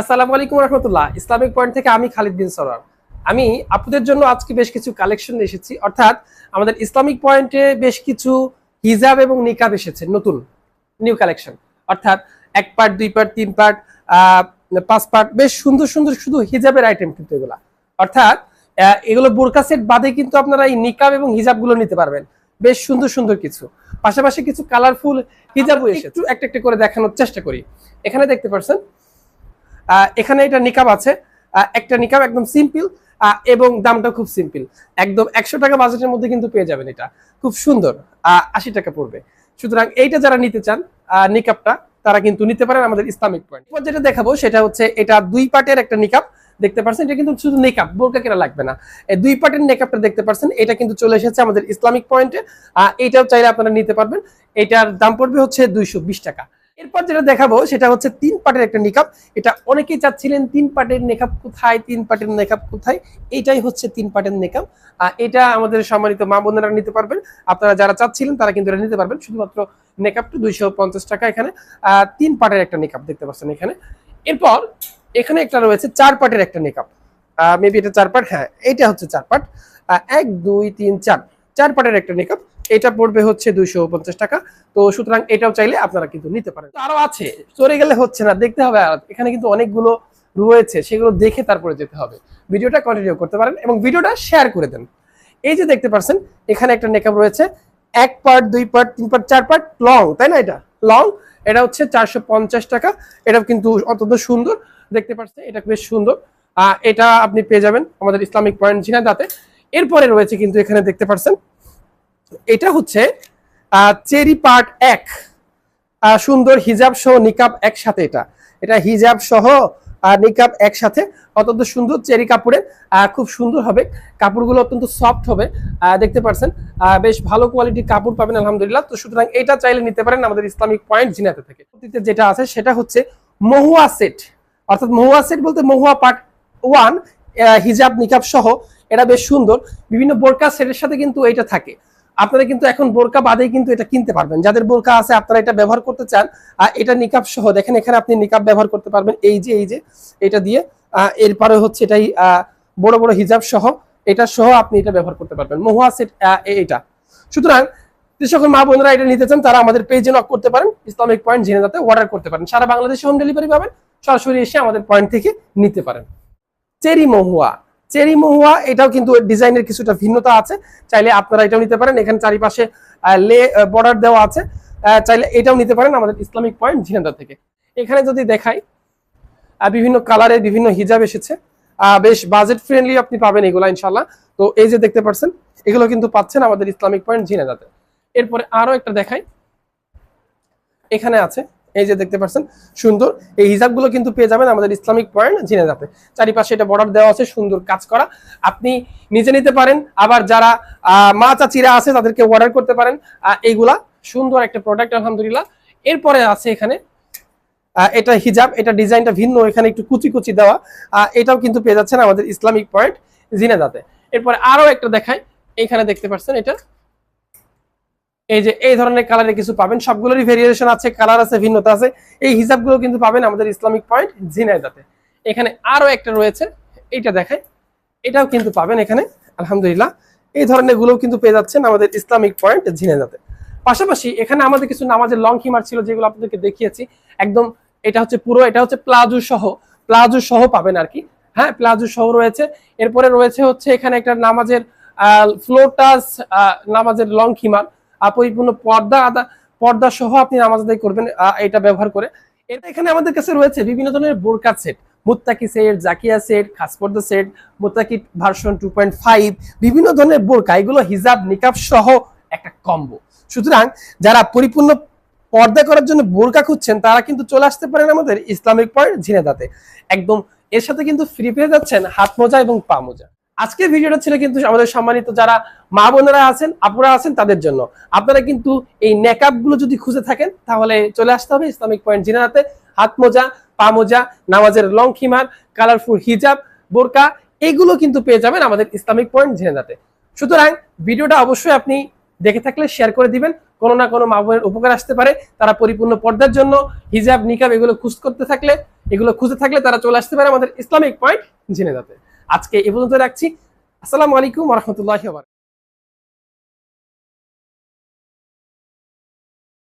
আসসালামু আলাইকুম রহমতুল্লাহ Islamic point থেকে আমি খালিদ বিন সরার। আমি আপনাদের জন্য আজকে বেশ কিছু কালেকশন নিয়ে এসেছি। অর্থাৎ আমাদের ইসলামিক পয়েন্টে বেশ কিছু হিজাব এবং নিকাব এসেছে নতুন নিউ কালেকশন অর্থাৎ এক পার্ট দুই পার্ট তিন পার্ট পাঁচ পার্ট বেশ সুন্দর সুন্দর শুধু হিজাবের আইটেম কিন্তু এগুলা। অর্থাৎ এগুলো বোরকা সেট বাদে কিন্তু আপনারা এই নিকাব এবং হিজাবগুলো নিতে পারবেন। বেশ সুন্দর সুন্দর কিছু। পাশাপাশি কিছু কালারফুল হিজাবও এসেছে। একটু একটা একটা করে দেখানোর চেষ্টা করি। এখানে দেখতে পাচ্ছেন আহ, এখানে এটা নিকাব আছে। একটা নিকাব একদম সিম্পল এবং দামটা খুব সিম্পল একদম একশো টাকা বাজেটের মধ্যে কিন্তু পেয়ে যাবেন এটা। খুব সুন্দর আশি টাকা পড়বে। সুতরাং এইটা যারা নিতে চান নিকাবটা, তারা কিন্তু নিতে পারেন আমাদের ইসলামিক পয়েন্ট যেটা দেখাবো, সেটা হচ্ছে এটা দুই পার্টের একটা নিকাব। দেখতে পাচ্ছেন এটা কিন্তু শুধু নেকাব, বোরকা কেনা লাগবে না। দুই পার্টের নেকাবটা দেখতে পাচ্ছেন এটা কিন্তু চলে এসেছে আমাদের ইসলামিক পয়েন্টে এটাও চাইলে আপনারা নিতে পারবেন। এটার দাম পড়বে হচ্ছে দুইশো বিশ টাকা। এরপর যেটা দেখাবো সেটা হচ্ছে তিন পার্টের একটা নিকাব এটা অনেকেই চাচ্ছিলেন তিন পার্টের নেকাব কোথায় তিন পার্টের নেকাব কোথায়? এটাই হচ্ছে তিন পার্টের আহ, এটা আমাদের সম্মানিত মা বোনেরা নিতে পারবেন। আপনারা যারা চাচ্ছিলেন তারা কিন্তু এটা নিতে পারবেন। শুধুমাত্র নেকাবটা দুইশো পঞ্চাশ টাকা এখানে। তিন পার্টের একটা নেকাব দেখতে পাচ্ছেন এখানে। এরপর এখানে একটা রয়েছে চার পার্টের একটা নেকাব মেবি এটা চার পার্ট হ্যাঁ এটা হচ্ছে চার পার্ট এক দুই তিন চার। চার পার্টের একটা নেকাব এটা পড়বে হচ্ছে দুইশো পঞ্চাশ টাকা। তো সুতরাং এটাও চাইলে আপনারা কিন্তু নিতে পারেন। আরও আছে, চলে গেলে হচ্ছে না, দেখতে হবে এখানে কিন্তু অনেকগুলো রয়েছে, সেগুলো দেখে তারপরে যেতে হবে। ভিডিওটা কন্টিনিউ করতে পারেন এবং ভিডিওটা শেয়ার করে দেন। এই যে দেখতে পাচ্ছেন এখানে একটা নেকাব রয়েছে, এক পার্ট দুই পার্ট তিন পার্ট চার পার্ট লং তাই না এটা? লং এটা হচ্ছে চারশো পঞ্চাশ টাকা। এটা কিন্তু অত্যন্ত সুন্দর, দেখতে পাচ্ছেন এটা বেশ সুন্দর। এটা আপনি পেয়ে যাবেন আমাদের ইসলামিক পয়েন্ট ঝিনাদাতে এরপরে রয়েছে কিন্তু এখানে দেখতে পাচ্ছেন এটা হচ্ছে চেরি পার্ট এক। সুন্দর হিজাব সহ নিকাব একসাথে এটা। এটা হিজাব সহ নিকাব একসাথে। অত্যন্ত সুন্দর চেরি কাপড়ের খুব সুন্দর হবে। কাপড়গুলো অত্যন্ত সফট হবে। দেখতে পাচ্ছেন বেশ ভালো কোয়ালিটির কাপড় পাবেন আলহামদুলিল্লাহ। তো সুতরাং এটা চাইলে নিতে পারেন আমাদের ইসলামিক পয়েন্ট জিনাতে থেকে। যেটা আছে সেটা হচ্ছে মহুয়া সেট অর্থাৎ মহুয়া সেট বলতে মহুয়া পার্ট ওয়ান হিজাব, নিকাব সহ। এটা বেশ সুন্দর। বিভিন্ন বোরকা সেটের সাথে কিন্তু এটা থাকে। আপনারা কিন্তু এখন বোরকা বাদেই কিন্তু এটা কিনতে পারবেন। যাদের বোরকা আছে, আপনারা এটা ব্যবহার করতে চান, আর এটা নিকাব সহ, দেখেন এখানে আপনি নিকাব ব্যবহার করতে পারবেন। এই যে এই যে, এটা দিয়ে এরপরে হচ্ছে এটাই বড় বড় হিজাব সহ, এটা সহ আপনি এটা ব্যবহার করতে পারবেন। মহুয়া সেট এটা। সুতরাং যে সকল মা বোনরা এটা নিতে চান, তারা আমাদের পেজে নক করতে পারেন, ইসলামিক পয়েন্ট জেনে যাতে অর্ডার করতে পারেন। সারা বাংলাদেশে হোম ডেলিভারি পাবেন, সরাসরি এসে আমাদের পয়েন্ট থেকে নিতে পারেন। চেরি মহুয়া। চেরি মহুয়া, এটাও কিন্তু ডিজাইনের কিছুটা ভিন্নতা আছে। চাইলে আপনারা এটাও নিতে পারেন। এখানে চারিপাশে লে বর্ডার দেওয়া আছে। চাইলে এটাও নিতে পারেন আমাদের ইসলামিক পয়েন্ট ঝিনাদা থেকে। এখানে যদি দেখাই বিভিন্ন কালারের বিভিন্ন হিজাব এসেছে। বেশ বাজেট ফ্রেন্ডলি আপনি পাবেন এগুলা ইনশাল্লাহ তো এই যে দেখতে পাচ্ছেন, এগুলো কিন্তু পাচ্ছেন আমাদের ইসলামিক পয়েন্ট ঝিনাদাতে এরপরে আরও একটা দেখাই। এখানে আছে এই যে দেখতে পাচ্ছেন, সুন্দর। এই হিজাবগুলো কিন্তু পেয়ে যাবেন আমাদের ইসলামিক পয়েন্ট জেনে যাতে চারিপাশে এটা বর্ডার দেওয়া আছে, সুন্দর কাজ করা। আপনি নিজে নিতে পারেন, আবার যারা মা চাচিরা আছে তাদেরকে অর্ডার করতে পারেন। এইগুলা সুন্দর একটা প্রোডাক্ট আলহামদুলিল্লাহ। এরপরে আছে এখানে এটা হিজাব, এটা ডিজাইনটা ভিন্ন, এখানে একটু কুচি কুচি দেওয়া। এটাও কিন্তু পেয়ে যাচ্ছেন আমাদের ইসলামিক পয়েন্ট জিনে জিনেদাতে এরপরে আরও একটা দেখায় এখানে দেখতে পাচ্ছেন এটা। এই যে এই ধরনের কালারের কিছু পাবেন। সবগুলোরই ভেরিয়েশন আছে কালার আছে, ভিন্নতা আছে। এই হিসাবগুলো কিন্তু পাবেন আমাদের ইসলামিক পয়েন্ট ঝিনাইদাতে এখানে আরও একটা রয়েছে, এইটা দেখায় এটাও কিন্তু পাবেন এখানে, আলহামদুলিল্লাহ। এই ধরনেরগুলো কিন্তু পেয়ে যাচ্ছেন আমাদের ইসলামিক পয়েন্ট ঝিনাইদাতে পাশাপাশি এখানে আমাদের কিছু নামাজের লং হিমার ছিল, যেগুলো আপনাদেরকে দেখিয়েছি। একদম এটা হচ্ছে পুরো, এটা হচ্ছে প্লাজো সহ প্লাজো সহ পাবেন আর কি। হ্যাঁ প্লাজো সহ রয়েছে। এরপরে রয়েছে হচ্ছে এখানে একটা নামাজের ফ্লোটাস নামাজের লং হিমার আহ, পরিপূর্ণ পর্দা আদা পর্দা সহ আপনি নামাজ আদায় করবেন এটা ব্যবহার করে। এটা এখানে আমাদের কাছে রয়েছে বিভিন্ন ধরনের বোরকা সেট। মুত্তাকি সেট জাকিয়া সেট খাসপর্দা সেট মুত্তাকি ভার্সন টু পয়েন্ট ফাইভ বিভিন্ন ধরনের বোরকা। এগুলো হিজাব নিকাব সহ একটা কম্বো সুতরাং যারা পরিপূর্ণ পর্দা করার জন্য বোরকা খুঁজছেন তারা কিন্তু চলে আসতে পারেন আমাদের ইসলামিক পয়েন্ট ঝিনেদাতে একদম এর সাথে কিন্তু ফ্রি পেয়ে যাচ্ছেন হাত মোজা এবং পা মোজা। আজকের ভিডিওটা ছিল কিন্তু আমাদের সম্মানিত যারা মা বোনেরা আছেন, আপুরা আছেন, তাদের জন্য। আপনারা কিন্তু এই নেকআপগুলো যদি খুঁজে থাকেন, তাহলে চলে আসতে হবে ইসলামিক পয়েন্ট জিনাতে। হাত মোজা, পা মোজা, নামাজের লং খিমার কালারফুল হিজাব বোরকা, এগুলো কিন্তু পেয়ে যাবেন আমাদের ইসলামিক পয়েন্ট জেনাতে। সুতরাং ভিডিওটা অবশ্যই আপনি দেখে থাকলে শেয়ার করে দিবেন। কোনো না কোনো মা বোনের উপকার আসতে পারে। তারা পরিপূর্ণ পর্দার জন্য হিজাব নিকাব এগুলো খুঁজ করতে থাকলে, এগুলো খুঁজে থাকলে তারা চলে আসতে পারে আমাদের ইসলামিক পয়েন্ট জেনে যাতে আজকে এ পর্যন্ত রাখছি। আসসালামু আলাইকুম রহমতুল্লাহ